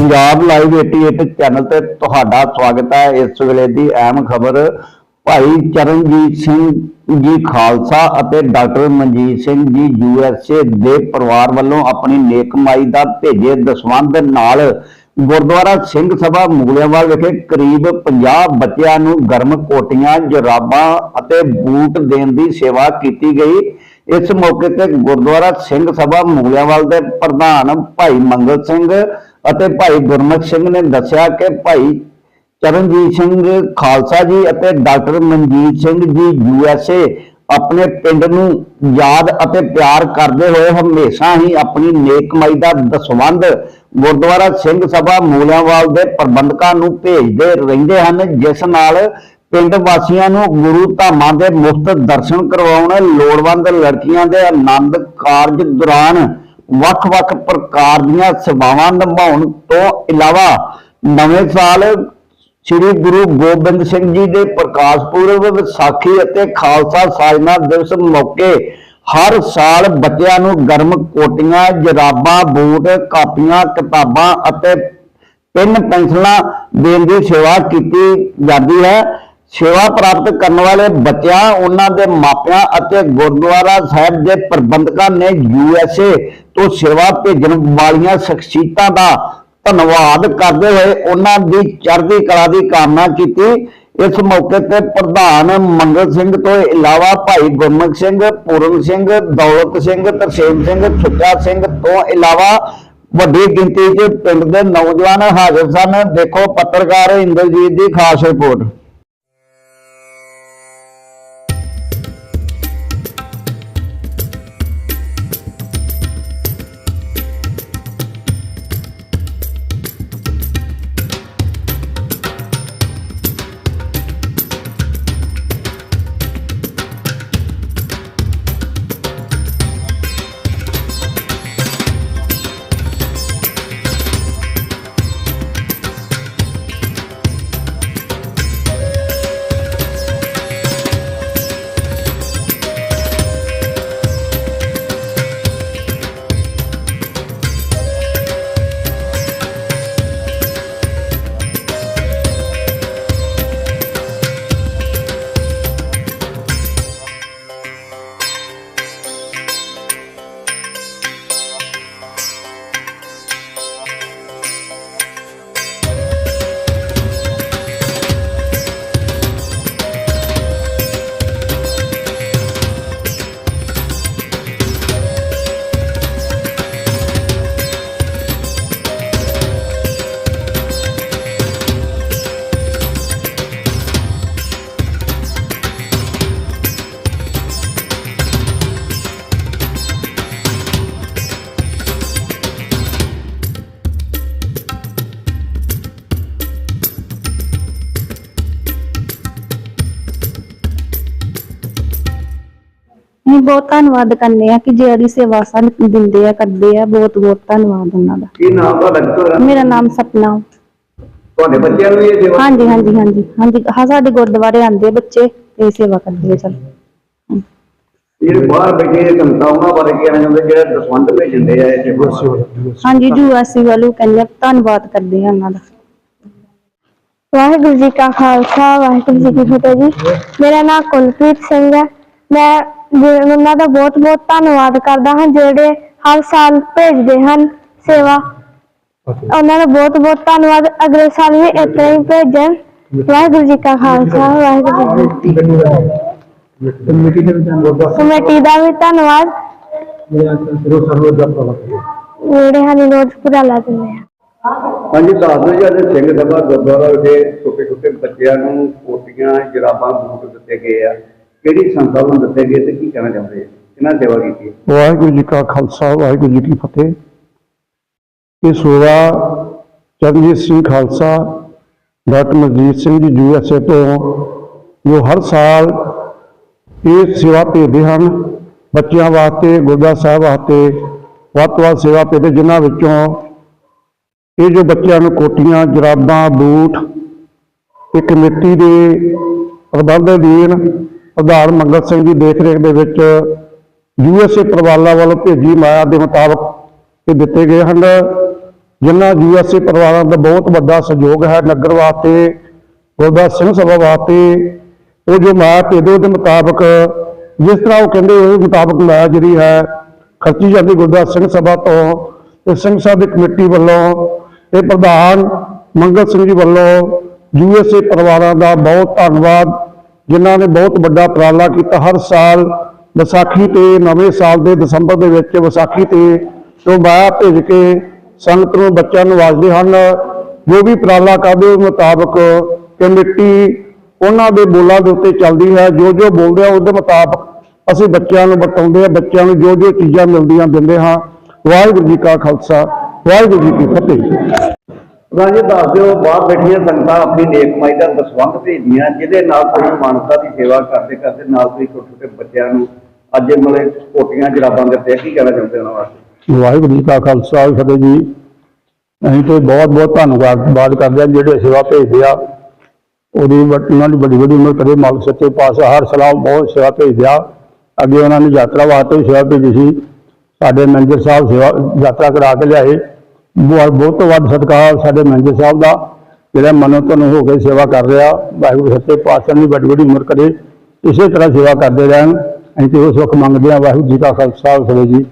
Punjab live 88 channel ਤੇ ਤੁਹਾਡਾ ਸਵਾਗਤ ਹੈ। ਇਸ ਵੇਲੇ ਦੀ ਅਹਿਮ ਖਬਰ ਭਾਈ ਚਰਨਜੀਤ ਸਿੰਘ ਜੀ ਖਾਲਸਾ ਅਤੇ ਡਾਕਟਰ ਮਨਜੀਤ ਸਿੰਘ ਜੀ ਯੂਐਸਏ ਦੇ ਪਰਿਵਾਰ ਵੱਲੋਂ ਆਪਣੀ ਨੇਕਮਾਈ ਦਾ ਭੇਜੇ ਦਸਵੰਧ ਨਾਲ ਗੁਰਦੁਆਰਾ ਸਿੰਘ ਸਭਾ ਮੁਗਲਿਆਂਵਾਲ ਵਿਖੇ ਕਰੀਬ 50 ਬੱਚਿਆਂ ਨੂੰ ਗਰਮ ਕੋਟੀਆਂ, ਜਰਾਬਾਂ ਅਤੇ ਬੂਟ ਦੇਣ ਦੀ ਸੇਵਾ ਕੀਤੀ ਗਈ। ਇਸ ਮੌਕੇ ਤੇ ਗੁਰਦੁਆਰਾ ਸਿੰਘ ਸਭਾ ਮੁਗਲਿਆਂਵਾਲ ਦੇ ਪ੍ਰਧਾਨ ਭਾਈ ਮੰਗਲ ਸਿੰਘ ਅਤੇ ਭਾਈ ਗੁਰਮੁਖ ਸਿੰਘ ਨੇ ਦੱਸਿਆ ਕਿ ਭਾਈ ਚਰਨਜੀਤ ਸਿੰਘ ਖਾਲਸਾ ਜੀ ਅਤੇ ਡਾਕਟਰ ਮਨਜੀਤ ਸਿੰਘ ਜੀ ਯੂਐਸਏ ਆਪਣੇ ਪਿੰਡ ਨੂੰ ਯਾਦ ਅਤੇ ਪਿਆਰ ਕਰਦੇ ਹੋਏ ਹਮੇਸ਼ਾ ਹੀ ਆਪਣੀ ਨੇਕਮਾਈ ਦਾ ਦਸਵੰਧ ਗੁਰਦੁਆਰਾ ਸਿੰਘ ਸਭਾ ਮੂਲਿਆਂਵਾਲ ਦੇ ਪ੍ਰਬੰਧਕਾਂ ਨੂੰ ਭੇਜਦੇ ਰਹਿੰਦੇ ਹਨ, ਜਿਸ ਨਾਲ ਪਿੰਡ ਵਾਸੀਆਂ ਨੂੰ ਗੁਰੂ ਧਾਮਾਂ ਦੇ ਮੁਫਤ ਦਰਸ਼ਨ ਕਰਵਾਉਣ ਲੋੜਵੰਦ ਲੜਕੀਆਂ ਦੇ ਆਨੰਦ ਕਾਰਜ ਦੌਰਾਨ ਵੱਖ-ਵੱਖ ਪ੍ਰਕਾਰ ਦੀਆਂ ਸੇਵਾਵਾਂ ਨਿਭਾਉਣ ਤੋਂ ਇਲਾਵਾ ਨਵੇਂ ਸਾਲ ਸ੍ਰੀ ਗੁਰੂ ਗੋਬਿੰਦ ਸਿੰਘ ਜੀ ਦੇ ਪ੍ਰਕਾਸ਼ ਪੁਰਬ, ਵਿਸਾਖੀ ਅਤੇ ਖਾਲਸਾ ਸਾਜਨਾ ਦਿਵਸ ਮੌਕੇ ਹਰ ਸਾਲ ਬੱਚਿਆਂ ਨੂੰ ਗਰਮ ਕੋਟੀਆਂ, ਜਰਾਬਾਂ, ਬੂਟ, ਕਾਪੀਆਂ, ਕਿਤਾਬਾਂ ਅਤੇ ਪੈਨ ਪੈਨਸਲਾਂ ਦੇਣ ਦੀ ਸੇਵਾ ਕੀਤੀ ਜਾਂਦੀ ਹੈ। ਸੇਵਾ ਪ੍ਰਾਪਤ ਕਰਨ ਵਾਲੇ ਬੱਚਿਆਂ, ਉਹਨਾਂ ਦੇ ਮਾਪਿਆਂ ਅਤੇ ਗੁਰਦੁਆਰਾ ਸਾਹਿਬ ਦੇ ਪ੍ਰਬੰਧਕਾਂ ਨੇ ਯੂਐਸਏ ਤੋਂ ਸੇਵਾ ਭੇਜਣ ਵਾਲੀਆਂ ਸ਼ਖਸੀਅਤਾਂ ਦਾ ਧੰਨਵਾਦ ਕਰਦੇ ਹੋਏ ਉਹਨਾਂ ਦੀ ਚੜ੍ਹਦੀ ਕਲਾ ਦੀ ਕਾਮਨਾ ਕੀਤੀ। ਇਸ ਮੌਕੇ ਤੇ ਪ੍ਰਧਾਨ ਮੰਗਲ ਸਿੰਘ ਤੋਂ ਇਲਾਵਾ ਭਾਈ ਗੁਰਮੁਖ ਸਿੰਘ, ਪੂਰਨ ਸਿੰਘ, ਦੌਲਤ ਸਿੰਘ, ਤਰਸੇਮ ਸਿੰਘ, ਸੁੱਚਾ ਸਿੰਘ ਤੋਂ ਇਲਾਵਾ ਵੱਡੀ ਗਿਣਤੀ 'ਚ ਪਿੰਡ ਦੇ ਨੌਜਵਾਨ ਹਾਜ਼ਰ ਸਨ। ਦੇਖੋ ਪੱਤਰਕਾਰ ਇੰਦਰਜੀਤ ਦੀ ਖਾਸ ਰਿਪੋਰਟ। ਅਸੀਂ ਬਹੁਤ ਧੰਨਵਾਦ ਕਰਨੇ ਆ ਕਿ ਜਿਹੜੀ ਸੇਵਾ ਸਾਨੂੰ ਦਿੰਦੇ ਆ ਕਰਦੇ ਆ ਬਹੁਤ ਬਹੁਤ ਧੰਨਵਾਦ ਉਹਨਾਂ ਦਾ। ਕੀ ਨਾਮ ਤੁਹਾਡਾ ਤੁਹਾਡਾ? ਮੇਰਾ ਨਾਮ ਸਪਨਾ। ਤੁਹਾਡੇ ਬੱਚਿਆਂ ਨੂੰ ਇਹ ਸੇਵਾ ਹਾਂਜੀ ਹਾਂਜੀ ਹਾਂਜੀ ਹਾਂਜੀ। ਹਾਂ ਸਾਡੇ ਗੁਰਦੁਆਰੇ ਆਉਂਦੇ ਬੱਚੇ ਤੇ ਸੇਵਾ ਕਰਦੇ ਆ ਚਲ। ਜਿਹੜੇ ਬਾਹਰ ਬੈਠੇ ਸੰਗਤਾਂ ਉਹਨਾਂ ਬਾਰੇ ਕੀ ਕਹਿਣਾ ਚਾਹੁੰਦੇ? ਜਿਹੜੇ ਦਸਵੰਧ ਭੇਜਦੇ ਆ ਇਹ ਸੇਵਾ ਹਾਂਜੀ ਯੂਐਸਸੀ ਵਾਲੂ ਕਹਿੰਦੇ ਆ, ਧੰਨਵਾਦ ਕਰਦੇ ਆ ਉਹਨਾਂ ਦਾ। ਵਾਹਿਗੁਰੂ ਜੀ ਕਾ ਖਾਲਸਾ ਵਾਹਿਗੁਰੂ ਜੀ ਕੀ ਫਤਿਹ ਜੀ। ਮੇਰਾ ਨਾਮ ਕੁਲਪ੍ਰੀਤ ਸਿੰਘ ਹੈ। ਮੈਂ ਉਹਨਾਂ ਦਾ ਬਹੁਤ ਬਹੁਤ ਧੰਨਵਾਦ ਕਰਦਾ ਹਾਂ ਜਿਹੜੇ ਹਰ ਸਾਲ ਭੇਜਦੇ ਹਨ ਸੇਵਾ। ਉਹਨਾਂ ਦਾ ਬਹੁਤ ਬਹੁਤ ਧੰਨਵਾਦ। ਅਗਲੇ ਸਾਲ ਵੀ ਇਤਨਾ ਹੀ ਭੇਜਣ। ਵਾਹਿਗੁਰੂ ਜੀ ਕਾ ਖਾਲਸਾ ਵਾਹਿਗੁਰੂ ਜੀ ਕੀ ਫਤਿਹ। ਕਮੇਟੀ ਦਾ ਵੀ ਧੰਨਵਾਦ। ਜਿਹੜੇ ਸਾਨੂੰ ਰੋਜ਼ ਪੂਰਾ ਲਾ ਦਿੰਦੇ ਆ। ਹਾਂਜੀ ਦੱਸ ਦਿਓ ਜੀ ਅੱਜ ਸਿੰਘ ਸਭਾ ਗੁਰਦੁਆਰਾ ਵਿਖੇ ਛੋਟੇ ਛੋਟੇ ਬੱਚਿਆਂ ਨੂੰ ਕੋਟੀਆਂ ਜਰਾਬਾਂ ਬੂਟ ਦਿੱਤੇ ਗਏ ਆ। ਕਿਹੜੀ ਸੰਸਥਾ ਨੂੰ ਦਿੱਤੇ ਗਏ ਤੇ ਕੀ ਕਹਿਣਾ ਚਾਹੁੰਦੇ ਆ? ਕਿਹਨਾਂ ਸੇਵਾ ਕੀਤੀ ਹੈ? ਵਾਹਿਗੁਰੂ ਜੀ ਕਾ ਖਾਲਸਾ, ਵਾਹਿਗੁਰੂ ਜੀ ਕੀ ਫਤਿਹ। ਇਹ ਸੇਵਾ ਚਰਨਜੀਤ ਸਿੰਘ ਖਾਲਸਾ, ਡਾਕਟਰ ਮਨਜੀਤ ਸਿੰਘ ਜੀ ਯੂਐਸਏ ਤੋਂ, ਜੋ ਹਰ ਸਾਲ ਇਹ ਸੇਵਾ ਭੇਜਦੇ ਹਨ। ਬੱਚਿਆਂ ਵਾਸਤੇ, ਗੁਰਦੁਆਰਾ ਸਾਹਿਬ ਵਾਸਤੇ ਵੱਧ ਤੋਂ ਵੱਧ ਸੇਵਾ ਭੇਜਦੇ, ਜਿਨ੍ਹਾਂ ਵਿੱਚੋਂ ਇਹ ਜੋ ਬੱਚਿਆਂ ਨੂੰ ਕੋਟੀਆਂ ਜਰਾਬਾਂ, ਬੂਟ ਇਹ ਕਮੇਟੀ ਦੇ ਪ੍ਰਬੰਧ ਅਧੀਨ ਪ੍ਰਧਾਨ ਮੰਗਲ ਸਿੰਘ ਦੀ ਦੇਖਰੇਖ ਦੇ ਵਿੱਚ ਯੂਐਸਏ ਪਰਿਵਾਰਾਂ ਵੱਲੋਂ ਭੇਜੀ ਮਾਇਆ ਦੇ ਮੁਤਾਬਕ ਇਹ ਦਿੱਤੇ ਗਏ ਹਨ, ਜਿਨ੍ਹਾਂ ਯੂਐਸਏ ਪਰਿਵਾਰਾਂ ਦਾ ਬਹੁਤ ਵੱਡਾ ਸਹਿਯੋਗ ਹੈ ਨਗਰ ਵਾਸਤੇ ਗੁਰਦੁਆਰਾ ਸਿੰਘ ਸਭਾ ਵਾਸਤੇ। ਉਹ ਜੋ ਮਾਇਆ ਭੇਜੋ ਦੇ ਮੁਤਾਬਕ, ਜਿਸ ਤਰ੍ਹਾਂ ਉਹ ਕਹਿੰਦੇ ਉਹ ਮੁਤਾਬਕ ਮਾਇਆ ਜਿਹੜੀ ਹੈ, ਖਰਚੀ ਜਾਂਦੀ ਗੁਰਦੁਆਰਾ ਸਿੰਘ ਸਭਾ ਤੋਂ। ਤੇ ਸਿੰਘ ਸਾਹਿਬ ਦੀ ਕਮੇਟੀ ਵੱਲੋਂ ਇਹ ਪ੍ਰਧਾਨ ਮੰਗਲ ਸਿੰਘ ਜੀ ਵੱਲੋਂ ਯੂਐਸਏ ਪਰਿਵਾਰਾਂ ਦਾ ਬਹੁਤ ਧੰਨਵਾਦ। ਜਿਨ੍ਹਾਂ ਨੇ ਬਹੁਤ ਵੱਡਾ ਉਪਰਾਲਾ ਕੀਤਾ। ਹਰ ਸਾਲ ਵਿਸਾਖੀ ਤੇ ਨਵੇਂ ਸਾਲ ਦੇ ਦਸੰਬਰ ਦੇ ਵਿੱਚ ਵਿਸਾਖੀ ਤੇ ਤੋਂ ਮਾਇਆ ਭੇਜ ਕੇ ਸੰਗਤ ਨੂੰ ਬੱਚਿਆਂ ਨੂੰ ਵਾਜਦੇ ਹਨ। ਜੋ ਵੀ ਉਪਰਾਲਾ ਕਰਦੇ ਉਸ ਮੁਤਾਬਕ ਕਮੇਟੀ ਉਹਨਾਂ ਦੇ ਬੋਲਾਂ ਦੇ ਉੱਤੇ ਚੱਲਦੀ ਹੈ। ਜੋ ਜੋ ਬੋਲਦੇ ਆ ਉਹਦੇ ਮੁਤਾਬਕ ਅਸੀਂ ਬੱਚਿਆਂ ਨੂੰ ਬਤਾਉਂਦੇ ਆ। ਬੱਚਿਆਂ ਨੂੰ ਜੋ ਜੋ ਚੀਜ਼ਾਂ ਮਿਲਦੀਆਂ ਦਿੰਦੇ ਹਾਂ। ਵਾਹਿਗੁਰੂ ਜੀ ਕਾ ਖਾਲਸਾ, ਵਾਹਿਗੁਰੂ ਜੀ ਕੀ ਫਤਿਹ। ਰਾਜੇ ਦੱਸ ਦਿਓ, ਬਾਹਰ ਬੈਠੀਆਂ ਸੰਗਤਾਂ ਆਪਣੀ ਨੇਕ ਕਮਾਈ ਦਾ ਦਸਵੰਧ ਭੇਜਦੀਆਂ, ਜਿਹਦੇ ਨਾਲ ਤੁਸੀਂ ਮਾਨਵਤਾ ਦੀ ਸੇਵਾ ਕਰਦੇ ਕਰਦੇ ਨਾਲ ਤੁਸੀਂ ਛੋਟੇ ਛੋਟੇ ਬੱਚਿਆਂ ਨੂੰ ਅੱਜ ਮਤਲਬ ਕੋਟੀਆਂ, ਜਰਾਬਾਂ ਦੇ ਉੱਤੇ ਕੀ ਕਹਿਣਾ ਚਾਹੁੰਦੇ ਉਹਨਾਂ ਵਾਸਤੇ? ਵਾਹਿਗੁਰੂ ਜੀ ਕਾ ਖਾਲਸਾ ਫਤਿਹ ਜੀ। ਅਸੀਂ ਤੇ ਬਹੁਤ ਬਹੁਤ ਧੰਨਵਾਦ ਕਰਦੇ ਹਾਂ ਜਿਹੜੇ ਸੇਵਾ ਭੇਜਦੇ ਆ। ਉਹਦੀ ਵੱਡ- ਉਹਨਾਂ ਦੀ ਵੱਡੀ ਵੱਡੀ ਉਮਰ ਕਰੇ, ਮਾਲਕ ਸੱਚੇ ਪਾਸ ਹਰ ਸਲਾਮ ਬਹੁਤ ਸੇਵਾ ਭੇਜਦੇ ਆ। ਅੱਗੇ ਉਹਨਾਂ ਨੇ ਯਾਤਰਾ ਵਾਸਤੇ ਸੇਵਾ ਭੇਜੀ ਸੀ। ਸਾਡੇ ਮੈਨੇਜਰ ਸਾਹਿਬ ਸੇਵਾ ਯਾਤਰਾ ਕਰਾ ਕੇ ਲਿਆਏ। ਬਹੁਤ ਤੋਂ ਵੱਧ ਸਤਿਕਾਰ ਸਾਡੇ ਮੈਨੇਜਰ ਸਾਹਿਬ ਦਾ, ਜਿਹੜਾ ਮਨੋਂ ਤੋਂ ਹੋ ਕੇ ਸੇਵਾ ਕਰ ਰਿਹਾ, ਵਾਹਿਗੁਰੂ ਸੱਚੇ ਪਾਤਸ਼ਾਹ ਦੀ ਵੱਡੀ ਵੱਡੀ ਉਮਰ ਕਰੇ, ਇਸੇ ਤਰ੍ਹਾਂ ਸੇਵਾ ਕਰਦੇ ਰਹਿਣ, ਅਸੀਂ ਤੇ ਉਹ ਸੁੱਖ ਮੰਗਦੇ ਆ ਵਾਹਿਗੁਰੂ ਜੀ ਕਾ ਖਾਲਸਾ, ਵਾਹਿਗੁਰੂ ਜੀ